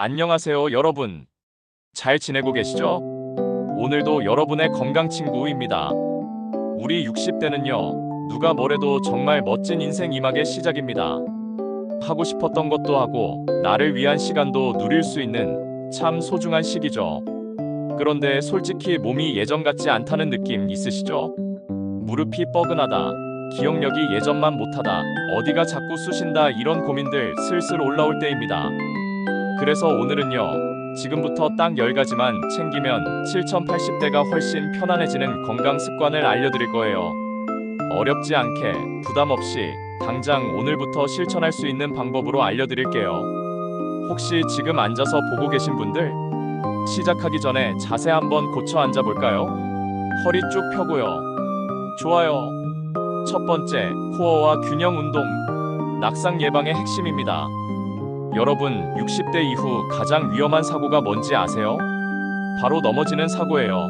안녕하세요, 여러분. 잘 지내고 계시죠? 오늘도 여러분의 건강 친구입니다. 우리 60대는요, 누가 뭐래도 정말 멋진 인생 이막의 시작입니다. 하고 싶었던 것도 하고, 나를 위한 시간도 누릴 수 있는 참 소중한 시기죠. 그런데 솔직히 몸이 예전 같지 않다는 느낌 있으시죠? 무릎이 뻐근하다, 기억력이 예전만 못하다, 어디가 자꾸 쑤신다 이런 고민들 슬슬 올라올 때입니다. 그래서 오늘은요, 지금부터 딱 10가지만 챙기면 7080대가 훨씬 편안해지는 건강 습관을 알려드릴 거예요. 어렵지 않게, 부담 없이, 당장 오늘부터 실천할 수 있는 방법으로 알려드릴게요. 혹시 지금 앉아서 보고 계신 분들? 시작하기 전에 자세 한번 고쳐 앉아 볼까요? 허리 쭉 펴고요. 좋아요. 첫 번째, 코어와 균형 운동. 낙상 예방의 핵심입니다. 여러분, 60대 이후 가장 위험한 사고가 뭔지 아세요? 바로 넘어지는 사고예요.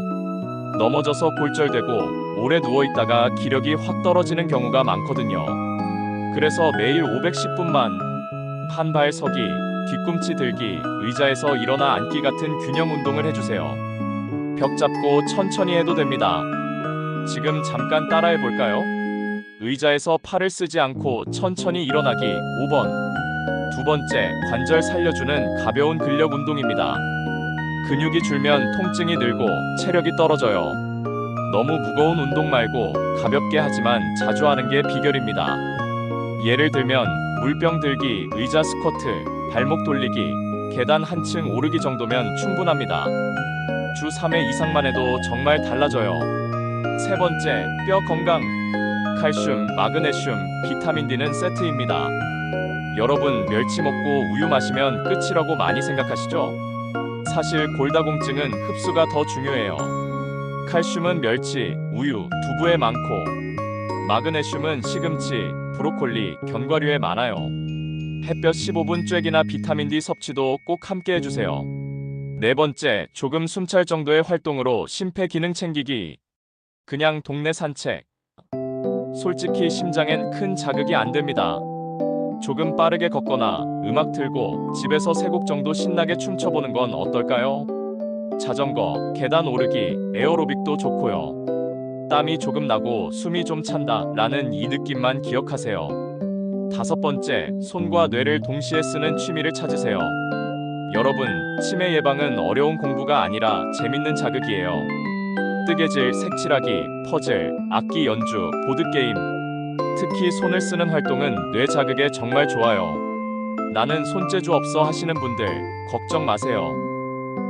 넘어져서 골절되고 오래 누워 있다가 기력이 확 떨어지는 경우가 많거든요. 그래서 매일 510분만 한 발 서기, 뒤꿈치 들기, 의자에서 일어나 앉기 같은 균형 운동을 해주세요. 벽 잡고 천천히 해도 됩니다. 지금 잠깐 따라해 볼까요? 의자에서 팔을 쓰지 않고 천천히 일어나기 5번. 두 번째, 관절 살려주는 가벼운 근력 운동입니다. 근육이 줄면 통증이 늘고 체력이 떨어져요. 너무 무거운 운동 말고 가볍게 하지만 자주 하는 게 비결입니다. 예를 들면 물병 들기, 의자 스쿼트, 발목 돌리기, 계단 한층 오르기 정도면 충분합니다. 주 3회 이상만 해도 정말 달라져요. 세 번째, 뼈 건강. 칼슘, 마그네슘, 비타민 D는 세트입니다. 여러분 멸치 먹고 우유 마시면 끝이라고 많이 생각하시죠? 사실 골다공증은 흡수가 더 중요해요. 칼슘은 멸치, 우유, 두부에 많고 마그네슘은 시금치, 브로콜리, 견과류에 많아요. 햇볕 15분 쬐기나 비타민 D 섭취도 꼭 함께 해주세요. 네 번째, 조금 숨찰 정도의 활동으로 심폐 기능 챙기기. 그냥 동네 산책. 솔직히 심장엔 큰 자극이 안 됩니다. 조금 빠르게 걷거나 음악 틀고 집에서 세 곡 정도 신나게 춤춰보는 건 어떨까요? 자전거, 계단 오르기, 에어로빅도 좋고요. 땀이 조금 나고 숨이 좀 찬다 라는 이 느낌만 기억하세요. 다섯 번째, 손과 뇌를 동시에 쓰는 취미를 찾으세요. 여러분, 치매 예방은 어려운 공부가 아니라 재밌는 자극이에요. 뜨개질, 색칠하기, 퍼즐, 악기 연주, 보드게임, 특히 손을 쓰는 활동은 뇌 자극에 정말 좋아요. 나는 손재주 없어 하시는 분들 걱정 마세요.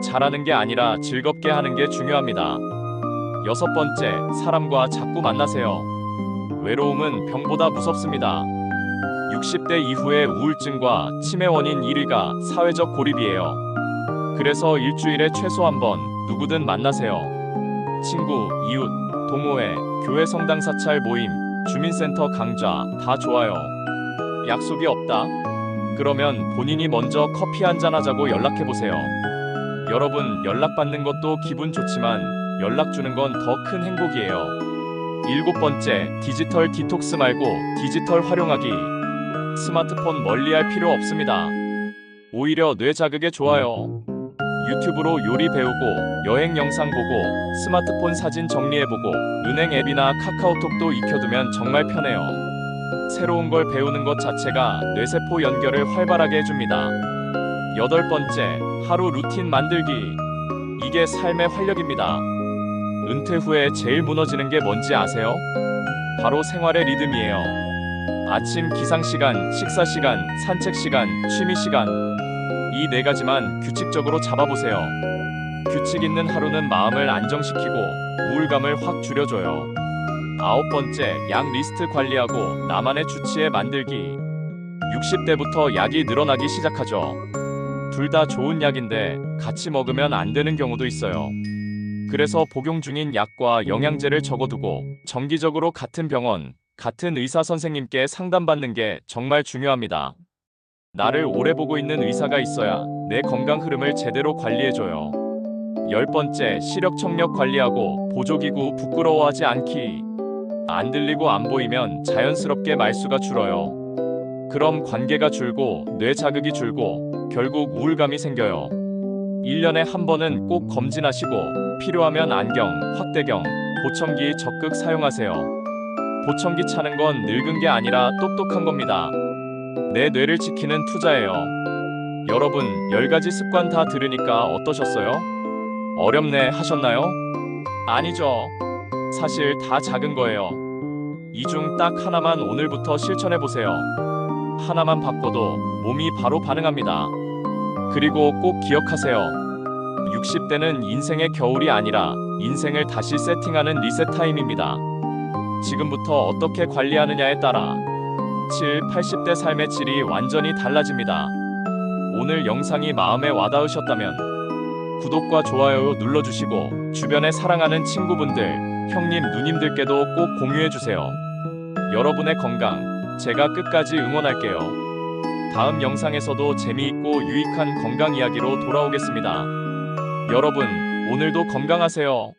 잘하는 게 아니라 즐겁게 하는 게 중요합니다. 여섯 번째, 사람과 자꾸 만나세요. 외로움은 병보다 무섭습니다. 60대 이후의 우울증과 치매 원인 1위가 사회적 고립이에요. 그래서 일주일에 최소 한 번 누구든 만나세요. 친구, 이웃, 동호회, 교회 성당 사찰 모임, 주민센터 강좌 다 좋아요. 약속이 없다? 그러면 본인이 먼저 커피 한잔 하자고 연락해 보세요. 여러분 연락받는 것도 기분 좋지만 연락 주는 건 더 큰 행복이에요. 일곱 번째, 디지털 디톡스 말고 디지털 활용하기. 스마트폰 멀리 할 필요 없습니다. 오히려 뇌 자극에 좋아요. 유튜브로 요리 배우고 여행 영상 보고 스마트폰 사진 정리해보고 은행 앱이나 카카오톡도 익혀두면 정말 편해요. 새로운 걸 배우는 것 자체가 뇌세포 연결을 활발하게 해줍니다. 여덟 번째, 하루 루틴 만들기. 이게 삶의 활력입니다. 은퇴 후에 제일 무너지는 게 뭔지 아세요? 바로 생활의 리듬이에요. 아침 기상 시간, 식사 시간, 산책 시간, 취미 시간. 이 네 가지만 규칙적으로 잡아보세요. 규칙 있는 하루는 마음을 안정시키고 우울감을 확 줄여줘요. 아홉 번째, 약 리스트 관리하고 나만의 주치에 만들기. 60대부터 약이 늘어나기 시작하죠. 둘 다 좋은 약인데 같이 먹으면 안 되는 경우도 있어요. 그래서 복용 중인 약과 영양제를 적어두고 정기적으로 같은 병원, 같은 의사 선생님께 상담받는 게 정말 중요합니다. 나를 오래 보고 있는 의사가 있어야 내 건강 흐름을 제대로 관리해줘요. 열 번째, 시력 청력 관리하고 보조기구 부끄러워하지 않기. 안 들리고 안 보이면 자연스럽게 말수가 줄어요. 그럼 관계가 줄고 뇌 자극이 줄고 결국 우울감이 생겨요. 1년에 한 번은 꼭 검진하시고 필요하면 안경, 확대경, 보청기 적극 사용하세요. 보청기 차는 건 늙은 게 아니라 똑똑한 겁니다. 내 뇌를 지키는 투자예요. 여러분, 10가지 습관 다 들으니까 어떠셨어요? 어렵네 하셨나요? 아니죠. 사실 다 작은 거예요. 이 중 딱 하나만 오늘부터 실천해 보세요. 하나만 바꿔도 몸이 바로 반응합니다. 그리고 꼭 기억하세요. 60대는 인생의 겨울이 아니라 인생을 다시 세팅하는 리셋 타임입니다. 지금부터 어떻게 관리하느냐에 따라 7, 80대 삶의 질이 완전히 달라집니다. 오늘 영상이 마음에 와닿으셨다면 구독과 좋아요 눌러주시고 주변에 사랑하는 친구분들, 형님, 누님들께도 꼭 공유해주세요. 여러분의 건강, 제가 끝까지 응원할게요. 다음 영상에서도 재미있고 유익한 건강 이야기로 돌아오겠습니다. 여러분, 오늘도 건강하세요.